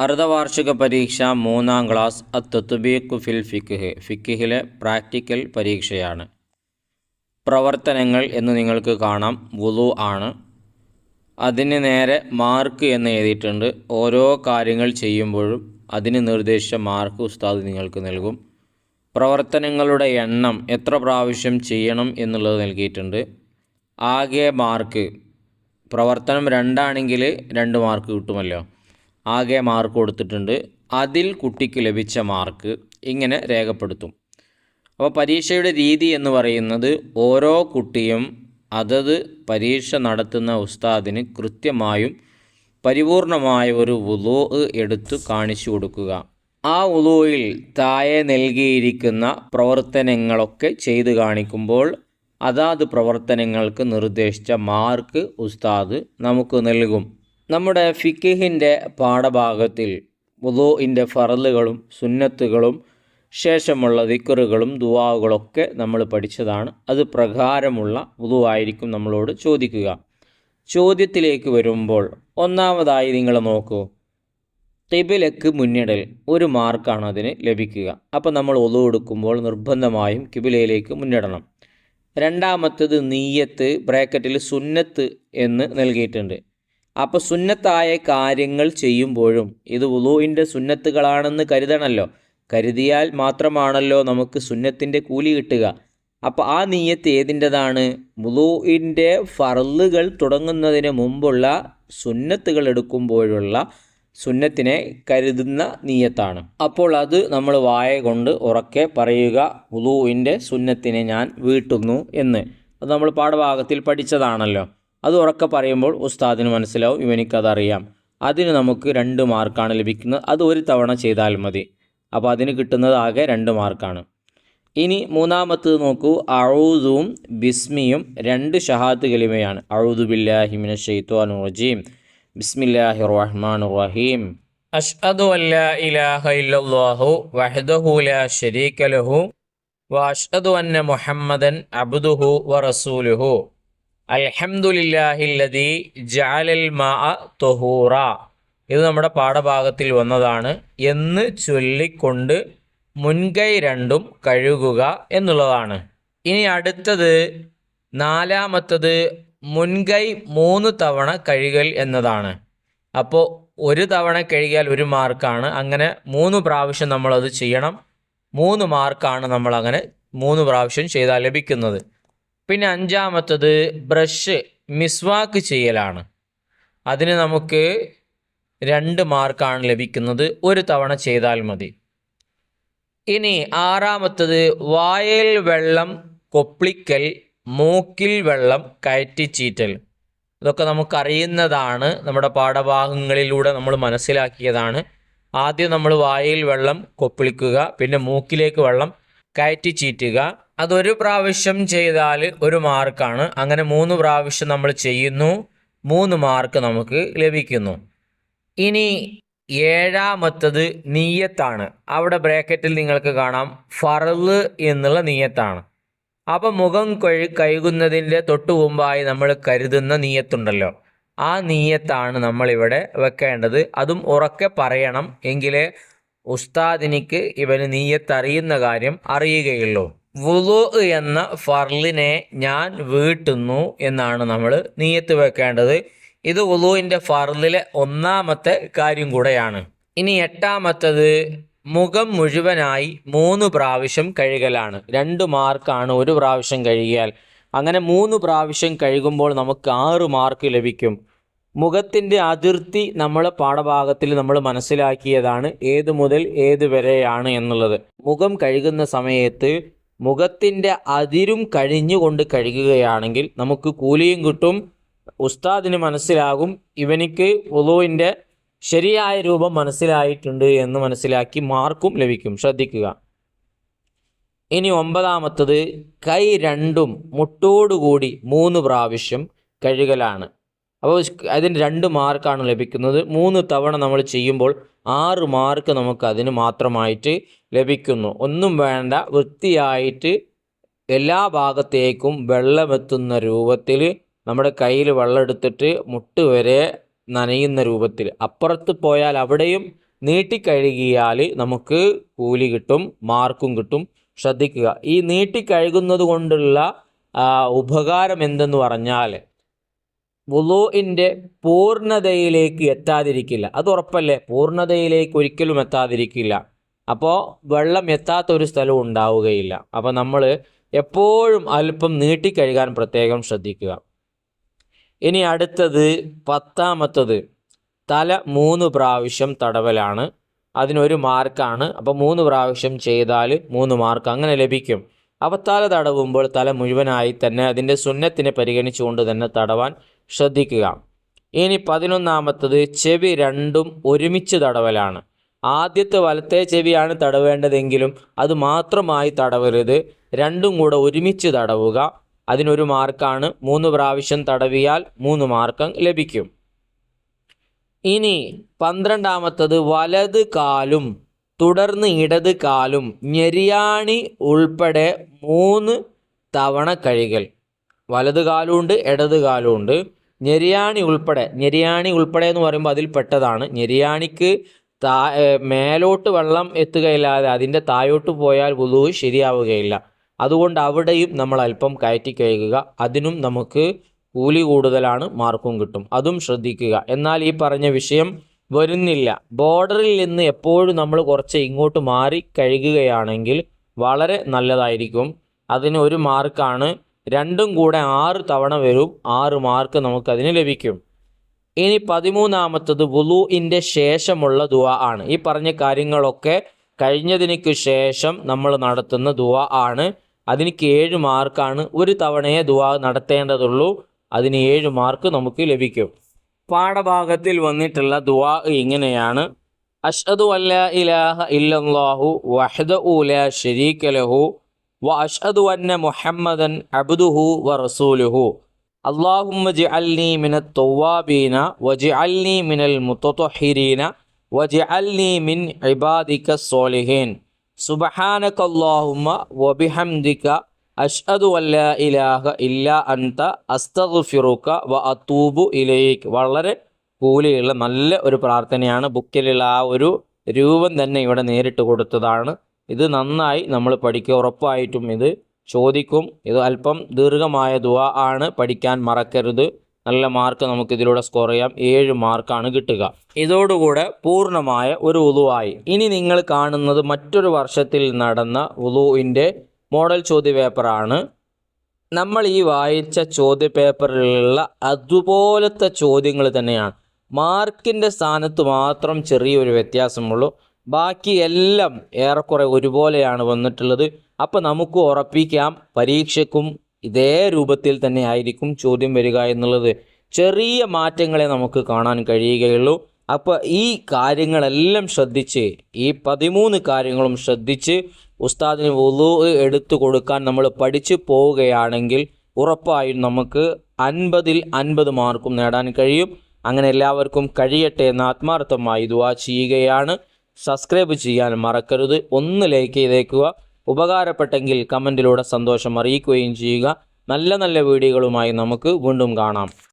അർദ്ധവാർഷിക പരീക്ഷ മൂന്നാം ക്ലാസ് അത്തത്തുബീഖു ഫിൽ ഫിഖ് ഫിഖിലെ പ്രാക്ടിക്കൽ പരീക്ഷയാണ്. പ്രവർത്തനങ്ങൾ എന്ന് നിങ്ങൾക്ക് കാണാം. വുളു ആണ്. അതിന് നേരെ മാർക്ക് എന്ന് എഴുതിയിട്ടുണ്ട്. ഓരോ കാര്യങ്ങൾ ചെയ്യുമ്പോഴും അതിന് നിർദ്ദേശിച്ച മാർക്ക് ഉസ്താദ് നിങ്ങൾക്ക് നൽകും. പ്രവർത്തനങ്ങളുടെ എണ്ണം എത്ര പ്രാവശ്യം ചെയ്യണം എന്നുള്ളത് നൽകിയിട്ടുണ്ട്. ആകെ മാർക്ക്. പ്രവർത്തനം രണ്ടാണെങ്കിൽ രണ്ട് മാർക്ക് കിട്ടുമല്ലോ. ആകെ മാർക്ക് കൊടുത്തിട്ടുണ്ട്. അതിൽ കുട്ടിക്ക് ലഭിച്ച മാർക്ക് ഇങ്ങനെ രേഖപ്പെടുത്തും. അപ്പോൾ പരീക്ഷയുടെ രീതി എന്ന് പറയുന്നത് ഓരോ കുട്ടിയും അതത് പരീക്ഷ നടത്തുന്ന ഉസ്താദിന് കൃത്യമായും പരിപൂർണമായ ഒരു ഉലോ എടുത്തു കാണിച്ചു കൊടുക്കുക. ആ ഉലോയിൽ താഴെ നൽകിയിരിക്കുന്ന പ്രവർത്തനങ്ങളൊക്കെ ചെയ്തു കാണിക്കുമ്പോൾ അതാത് പ്രവർത്തനങ്ങൾക്ക് നിർദ്ദേശിച്ച മാർക്ക് ഉസ്താദ് നമുക്ക് നൽകും. നമ്മുടെ ഫിക്കിഹിന്റെ പാഠഭാഗത്തിൽ വുളുവിന്റെ ഫറലുകളും സുന്നത്തുകളും ശേഷമുള്ള ദിക്കറുകളും ദുവാവുകളൊക്കെ നമ്മൾ പഠിച്ചതാണ്. അത് പ്രകാരമുള്ള വുളുവായിരിക്കും നമ്മളോട് ചോദിക്കുക. ചോദ്യത്തിലേക്ക് വരുമ്പോൾ ഒന്നാമതായി നിങ്ങൾ നോക്കൂ. കിബിലക്ക് മുന്നിടൽ ഒരു മാർക്കാണ് അതിന് ലഭിക്കുക. അപ്പോൾ നമ്മൾ ഒതു എടുക്കുമ്പോൾ നിർബന്ധമായും കിബിലയിലേക്ക് മുന്നിടണം. രണ്ടാമത്തത് നീയത്ത് ബ്രാക്കറ്റിൽ സുന്നത്ത് എന്ന് നൽകിയിട്ടുണ്ട്. അപ്പോൾ സുന്നത്തായ കാര്യങ്ങൾ ചെയ്യുമ്പോഴും ഇത് വുളുവിന്റെ സുന്നത്തുകളാണെന്ന് കരുതണമല്ലോ കരുതിയാൽ മാത്രമാണല്ലോ നമുക്ക് സുന്നത്തിന്റെ കൂലി കിട്ടുക. അപ്പോൾ ആ നീയത്ത് ഏതിന്റെതാണ്? വുളുവിന്റെ ഫറലുകൾ തുടങ്ങുന്നതിന് മുമ്പുള്ള സുന്നത്തുകൾ എടുക്കുമ്പോഴുള്ള സുന്നത്തിനെ കരുതുന്ന നീയത്താണ്. അപ്പോൾ അത് നമ്മൾ വായ കൊണ്ട് ഉറക്കെ പറയുക വുളുവിന്റെ സുന്നത്തിനെ ഞാൻ വീട്ടുന്നു എന്ന്. അത് നമ്മൾ പാഠഭാഗത്തിൽ പഠിച്ചതാണല്ലോ. അത് ഉറക്കെ പറയുമ്പോൾ ഉസ്താദിന് മനസ്സിലാവും ഇവനിക്കതറിയാം. അതിന് നമുക്ക് രണ്ട് മാർക്കാണ് ലഭിക്കുന്നത്. അത് ഒരു തവണ ചെയ്താൽ മതി. അപ്പോൾ അതിന് കിട്ടുന്നത് ആകെ രണ്ട് മാർക്കാണ്. ഇനി മൂന്നാമത്തത് നോക്കൂ. അഴൂദും ബിസ്മിയും രണ്ട് ഷഹാദ് കലിമയാണ്. അഴൂദു ബില്ലാഹിമിന ഷെയ്ത്വാൻ ബിസ്മില്ലാഹി റഹ്മാൻ റഹീം. അഷ്ഹദു അല്ലാ ഇലാഹ ഇല്ലല്ലാഹു ലാ ശരീക ലഹു വഅഷ്ഹദു അന്ന മുഹമ്മദൻ അബ്ദുഹു വറസൂലുഹു അൽഹംദുലില്ലാഹില്ലദി ജാലൽ മാഅ തൊഹൂറ. ഇത് നമ്മുടെ പാഠഭാഗത്തിൽ വന്നതാണ്. എന്ന് ചൊല്ലിക്കൊണ്ട് മുൻകൈ രണ്ടും കഴുകുക എന്നുള്ളതാണ്. ഇനി അടുത്തത് നാലാമത്തത് മുൻകൈ മൂന്ന് തവണ കഴുകൽ എന്നതാണ്. അപ്പോൾ ഒരു തവണ കഴുകിയാൽ ഒരു മാർക്കാണ്. അങ്ങനെ മൂന്ന് പ്രാവശ്യം നമ്മളത് ചെയ്യണം. മൂന്ന് മാർക്കാണ് നമ്മൾ അങ്ങനെ മൂന്ന് പ്രാവശ്യം ചെയ്താൽ ലഭിക്കുന്നത്. പിന്നെ അഞ്ചാമത്തത് ബ്രഷ് മിസ്വാക്ക് ചെയ്യലാണ്. അതിന് നമുക്ക് രണ്ട് മാർക്കാണ് ലഭിക്കുന്നത്. ഒരു തവണ ചെയ്താൽ മതി. ഇനി ആറാമത്തത് വായിൽ വെള്ളം കൊപ്പിളിക്കൽ മൂക്കിൽ വെള്ളം കയറ്റിച്ചീറ്റൽ. ഇതൊക്കെ നമുക്കറിയുന്നതാണ്. നമ്മുടെ പാഠഭാഗങ്ങളിലൂടെ നമ്മൾ മനസ്സിലാക്കിയതാണ്. ആദ്യം നമ്മൾ വായിൽ വെള്ളം കൊപ്പിളിക്കുക പിന്നെ മൂക്കിലേക്ക് വെള്ളം കയറ്റി ചീറ്റുക അതൊരു പ്രാവശ്യം ചെയ്താൽ ഒരു മാർക്കാണ്. അങ്ങനെ മൂന്ന് പ്രാവശ്യം നമ്മൾ ചെയ്യുന്നു. മൂന്ന് മാർക്ക് നമുക്ക് ലഭിക്കുന്നു. ഇനി ഏഴാമത്തത് നീയത്താണ്. അവിടെ ബ്രാക്കറ്റിൽ നിങ്ങൾക്ക് കാണാം. ഫറൽ എന്നുള്ള നീയത്താണ്. അപ്പം മുഖം കഴി കഴുകുന്നതിന്റെ തൊട്ടു മുമ്പായി നമ്മൾ കരുതുന്ന നീയത്തുണ്ടല്ലോ. ആ നീയത്താണ് നമ്മളിവിടെ വെക്കേണ്ടത്. അതും ഉറക്കെ പറയണം. എങ്കിലേ ഉസ്താദിനിക്ക് ഇവന് നീയത്തറിയുന്ന കാര്യം അറിയുകയുള്ളൂ. വുളു എന്ന ഫർലിനെ ഞാൻ വീട്ടുന്നു എന്നാണ് നമ്മൾ നീയത്ത് വെക്കേണ്ടത്. ഇത് വുളുവിന്റെ ഫർലിലെ ഒന്നാമത്തെ കാര്യം കൂടെയാണ്. ഇനി എട്ടാമത്തത് മുഖം മുഴുവനായി മൂന്ന് പ്രാവശ്യം കഴുകലാണ്. രണ്ട് മാർക്കാണ് ഒരു പ്രാവശ്യം കഴുകിയാൽ. അങ്ങനെ മൂന്ന് പ്രാവശ്യം കഴുകുമ്പോൾ നമുക്ക് ആറ് മാർക്ക് ലഭിക്കും. മുഖത്തിന്റെ അതിർത്തി നമ്മൾ പാഠഭാഗത്തിൽ നമ്മൾ മനസ്സിലാക്കിയതാണ് ഏത് മുതൽ ഏത് വരെയാണ് എന്നുള്ളത്. മുഖം കഴുകുന്ന സമയത്ത് മുഖത്തിന്റെ അതിരും കഴിഞ്ഞുകൊണ്ട് കഴുകുകയാണെങ്കിൽ നമുക്ക് കൂലിയും കിട്ടും. ഉസ്താദിന് മനസ്സിലാകും. ഇവനിക്ക് ഉളുവിന്റെ ശരിയായ രൂപം മനസ്സിലായിട്ടുണ്ട് എന്ന് മനസ്സിലാക്കി മാർക്കും ലഭിക്കും. ശ്രദ്ധിക്കുക. ഇനി ഒമ്പതാമത്തത് കൈ രണ്ടും മുട്ടോടുകൂടി മൂന്ന് പ്രാവശ്യം കഴുകലാണ്. അപ്പോൾ അതിന് രണ്ട് മാർക്കാണ് ലഭിക്കുന്നത്. മൂന്ന് തവണ നമ്മൾ ചെയ്യുമ്പോൾ ആറ് മാർക്ക് നമുക്ക് അതിന് മാത്രമായിട്ട് ലഭിക്കുന്നു. ഒന്നും വേണ്ട വൃത്തിയായിട്ട് എല്ലാ ഭാഗത്തേക്കും വെള്ളമെത്തുന്ന രൂപത്തിൽ നമ്മുടെ കയ്യിൽ വെള്ളം എടുത്തിട്ട് മുട്ട് വരെ നനയുന്ന രൂപത്തിൽ. അപ്പുറത്ത് പോയാൽ അവിടെയും നീട്ടിക്കഴുകിയാൽ നമുക്ക് കൂലി കിട്ടും മാർക്കും കിട്ടും. ശ്രദ്ധിക്കുക. ഈ നീട്ടിക്കഴുകുന്നത് കൊണ്ടുള്ള ഉപകാരം എന്തെന്ന് പറഞ്ഞാൽ വുളുവിന്റെ പൂർണതയിലേക്ക് എത്താതിരിക്കില്ല. അത് ഉറപ്പല്ലേ? പൂർണതയിലേക്ക് ഒരിക്കലും എത്താതിരിക്കില്ല. അപ്പോൾ വെള്ളം എത്താത്ത ഒരു സ്ഥലവും ഉണ്ടാവുകയില്ല. അപ്പോൾ നമ്മൾ എപ്പോഴും അല്പം നീട്ടിക്കഴുകാൻ പ്രത്യേകം ശ്രദ്ധിക്കുക. ഇനി അടുത്തത് പത്താമത്തത്. തല മൂന്ന് പ്രാവശ്യം തടവലാണ്. അതിനൊരു മാർക്കാണ്. അപ്പോൾ മൂന്ന് പ്രാവശ്യം ചെയ്താൽ മൂന്ന് മാർക്ക് അങ്ങനെ ലഭിക്കും. അപ്പോൾ തല തടവുമ്പോൾ തല മുഴുവനായി തന്നെ അതിന്റെ സുന്നത്തിനെ പരിഗണിച്ചുകൊണ്ട് തന്നെ തടവാൻ ശ്രദ്ധിക്കുക. ഇനി പതിനൊന്നാമത്തത് ചെവി രണ്ടും ഒരുമിച്ച് തടവലാണ്. ആദ്യത്തെ വലത്തെ ചെവിയാണ് തടവേണ്ടതെങ്കിലും അത് മാത്രമായി തടവരുത്. രണ്ടും കൂടെ ഒരുമിച്ച് തടവുക. അതിനൊരു മാർക്കാണ്. മൂന്ന് പ്രാവശ്യം തടവിയാൽ മൂന്ന് മാർക്കം ലഭിക്കും. ഇനി പന്ത്രണ്ടാമത്തത് വലത് കാലും തുടർന്ന് ഇടത് കാലും ഞെരിയാണി ഉൾപ്പെടെ മൂന്ന് തവണ കഴുകൽ. വലത് കാലുമുണ്ട് ഇടത് കാലുമുണ്ട് ഞെരിയാണി ഉൾപ്പെടെ ഞെരിയാണി ഉൾപ്പെടെ എന്ന് പറയുമ്പോൾ അതിൽ പെട്ടതാണ്. ഞെരിയാണിക്ക് താ മേലോട്ട് വെള്ളം എത്തുകയില്ലാതെ അതിന്റെ താഴോട്ട് പോയാൽ വുളു ശരിയാവുകയില്ല. അതുകൊണ്ട് അവിടെയും നമ്മൾ അല്പം കയറ്റി കഴുകുക. അതിനും നമുക്ക് കൂലി കൂടുതലാണ് മാർക്കും കിട്ടും. അതും ശ്രദ്ധിക്കുക. എന്നാൽ ഈ പറഞ്ഞ വിഷയം വരുന്നില്ല. ബോർഡറിൽ നിന്ന് എപ്പോഴും നമ്മൾ കുറച്ച് ഇങ്ങോട്ട് മാറി കഴുകുകയാണെങ്കിൽ വളരെ നല്ലതായിരിക്കും. അതിന് ഒരു മാർക്കാണ് രണ്ടും കൂടെ ആറ് തവണ വരും ആറ് മാർക്ക് നമുക്കതിന് ലഭിക്കും. ഇനി പതിമൂന്നാമത്തത് വുലുവിന്റെ ശേഷമുള്ള ദുവ ആണ്. ഈ പറഞ്ഞ കാര്യങ്ങളൊക്കെ കഴിഞ്ഞതിനു ശേഷം നമ്മൾ നടത്തുന്ന ദുവ ആണ്. അതിനിക്ക് ഏഴ് മാർക്കാണ് ഒരു തവണയെ ദുവ നടത്തേണ്ടതുള്ളൂ. അതിന് ഏഴ് മാർക്ക് നമുക്ക് ലഭിക്കും. പാഠഭാഗത്തിൽ വന്നിട്ടുള്ള ദുവാ ഇങ്ങനെയാണ്. അഷ്ഹദു അല്ല ഇലാഹ ഇല്ലല്ലാഹു വഹദ ലാ ശരീക ലഹു വ അന്ന മുഹമ്മദൻ അബ്ദുഹു വ റസൂലുഹു അള്ളാഹുമ്മ ജി അൽനി മിന തൗവാബീന വജി അൽനി മിനൽ മുത്തഹിരീന വജി അൽനി മിൻ ഇബാദിക സോലിഹീൻ സുബഹാനക അള്ളാഹുമ്മ അഷ്അദു അല്ല ഇലാഹ ഇല്ല അസ്തഫിറുക്ക വ അത്തൂബു ഇലേക്ക് വളരെ കൂലിയുള്ള നല്ല ഒരു പ്രാർത്ഥനയാണ് ബുക്കിലുള്ള ആ ഒരു രൂപം തന്നെ ഇവിടെ നേരിട്ട് കൊടുത്തതാണ്. ഇത് നന്നായി നമ്മൾ പഠിക്കുക. ഉറപ്പായിട്ടും ഇത് ചോദിക്കും. ഇത് അല്പം ദീർഘമായ ദുവ ആണ്. പഠിക്കാൻ മറക്കരുത്. നല്ല മാർക്ക് നമുക്ക് ഇതിലൂടെ സ്കോർ ചെയ്യാം. ഏഴ് മാർക്കാണ് കിട്ടുക. ഇതോടുകൂടെ പൂർണമായ ഒരു ഉളുവായി ഇനി നിങ്ങൾ കാണുന്നത് മറ്റൊരു വർഷത്തിൽ നടന്ന ഉളുവിന്റെ മോഡൽ ചോദ്യ പേപ്പറാണ് നമ്മൾ ഈ വായിച്ച ചോദ്യ പേപ്പറിലുള്ള അതുപോലത്തെ ചോദ്യങ്ങൾ തന്നെയാണ്. മാർക്കിന്റെ സ്ഥാനത്ത് മാത്രം ചെറിയൊരു വ്യത്യാസമുള്ളൂ. ബാക്കി എല്ലാം ഏറെക്കുറെ ഒരുപോലെയാണ് വന്നിട്ടുള്ളത്. അപ്പോൾ നമുക്ക് ഉറപ്പിക്കാം പരീക്ഷയ്ക്കും ഇതേ രൂപത്തിൽ തന്നെ ആയിരിക്കും ചോദ്യം വരിക എന്നുള്ളത്. ചെറിയ മാറ്റങ്ങളെ നമുക്ക് കാണാൻ കഴിയുകയുള്ളൂ. അപ്പോൾ ഈ കാര്യങ്ങളെല്ലാം ശ്രദ്ധിച്ച് ഈ പതിമൂന്ന് കാര്യങ്ങളും ശ്രദ്ധിച്ച് ഉസ്താദിന് വുളു എടുത്തു കൊടുക്കാൻ നമ്മൾ പഠിച്ചു പോവുകയാണെങ്കിൽ ഉറപ്പായും നമുക്ക് അൻപതിൽ അൻപത് മാർക്കും നേടാൻ കഴിയും. അങ്ങനെ എല്ലാവർക്കും കഴിയട്ടെ എന്ന് ആത്മാർത്ഥമായി ദുവാ ചെയ്യുകയാണ്. സബ്സ്ക്രൈബ് ചെയ്യാൻ മറക്കരുത്. ഒന്ന് ലൈക്ക് ചെയ്തേക്കുക. ഉപകാരപ്പെട്ടെങ്കിൽ കമന്റിലൂടെ സന്തോഷം അറിയിക്കുകയും ചെയ്യുക. നല്ല നല്ല വീഡിയോകളുമായി നമുക്ക് വീണ്ടും കാണാം.